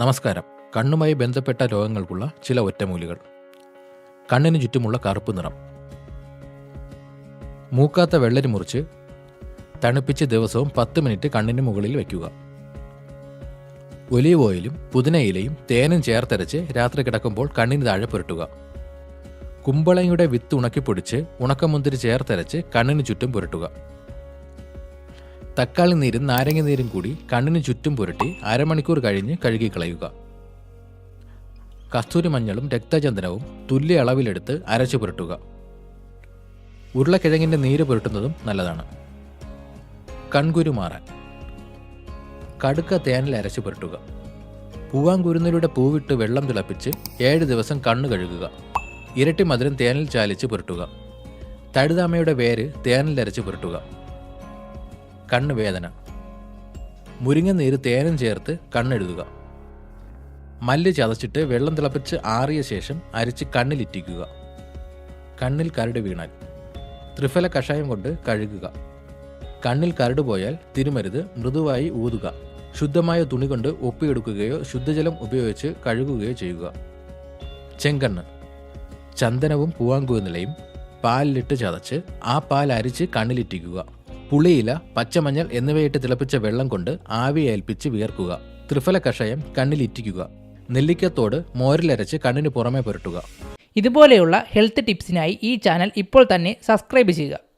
നമസ്കാരം. കണ്ണുമായി ബന്ധപ്പെട്ട രോഗങ്ങൾക്കുള്ള ചില ഒറ്റമൂലികൾ. കണ്ണിന് ചുറ്റുമുള്ള കറുപ്പ് നിറം. മൂക്കാത്ത വെള്ളരി മുറിച്ച് തണുപ്പിച്ച് ദിവസവും പത്ത് മിനിറ്റ് കണ്ണിന് മുകളിൽ വയ്ക്കുക ഒലീവ് ഓയിലും പുതിനയിലയും തേനും ചേർത്തരച്ച് രാത്രി കിടക്കുമ്പോൾ കണ്ണിന് താഴെ പുരട്ടുക. കുമ്പളങ്ങയുടെ വിത്ത് ഉണക്കിപ്പൊടിച്ച് ഉണക്കമുന്തിരി ചേർത്തരച്ച് കണ്ണിന് ചുറ്റും പുരട്ടുക. തക്കാളി നീരും നാരങ്ങ നീരും കൂടി കണ്ണിന് ചുറ്റും പുരട്ടി അരമണിക്കൂർ കഴിഞ്ഞ് കഴുകിക്കളയുക കസ്തൂരി മഞ്ഞളും രക്തചന്ദനവും തുല്യ അളവിലെടുത്ത് അരച്ചു പുരട്ടുക. ഉരുളക്കിഴങ്ങിന്റെ നീര് പുരട്ടുന്നതും നല്ലതാണ്. കൺകുരു മാറാൻ. കടുക്ക തേനിൽ അരച്ചു പുരട്ടുക. പൂവാങ്കുരുന്നിലൂടെ പൂവിട്ട് വെള്ളം തിളപ്പിച്ച് ഏഴ് ദിവസം കണ്ണ് കഴുകുക. ഇരട്ടി മധുരം തേനിൽ ചാലിച്ച് പുരട്ടുക. തഴുതാമയുടെ വേര് തേനിൽ അരച്ച് പുരട്ടുക. കണ്ണ് വേദന മുരിങ്ങ നീര് തേനും ചേർത്ത് കണ്ണെഴുതുക. മല്ല് ചതച്ചിട്ട് വെള്ളം തിളപ്പിച്ച് ആറിയ ശേഷം അരിച്ച് കണ്ണിലിറ്റിക്കുക. കണ്ണിൽ കരട് വീണാൽ. ത്രിഫല കഷായം കൊണ്ട് കഴുകുക. കണ്ണിൽ കരട് പോയാൽ തിരുമരുത് മൃദുവായി ഊതുക. ശുദ്ധമായ തുണി കൊണ്ട് ഒപ്പിയെടുക്കുകയോ ശുദ്ധജലം ഉപയോഗിച്ച് കഴുകുകയോ ചെയ്യുക. ചെങ്കണ്ണ്. ചന്ദനവും പൂവാങ്കുനിലയും പാലിലിട്ട് ചതച്ച് ആ പാൽ അരിച്ച് കണ്ണിലിറ്റിക്കുക. പുളിയില പച്ചമഞ്ഞൾ എന്നിവയിട്ട് തിളപ്പിച്ച വെള്ളം കൊണ്ട് ആവി ഏൽപ്പിച്ച് വിയർക്കുക. ത്രിഫല കഷായം കണ്ണിലിറ്റിക്കുക. നെല്ലിക്കത്തോട് മോരിലരച്ച് കണ്ണിന് പുറമെ പുരട്ടുക. ഇതുപോലെയുള്ള ഹെൽത്ത് ടിപ്സിനായി ഈ ചാനൽ ഇപ്പോൾ തന്നെ സബ്സ്ക്രൈബ് ചെയ്യുക.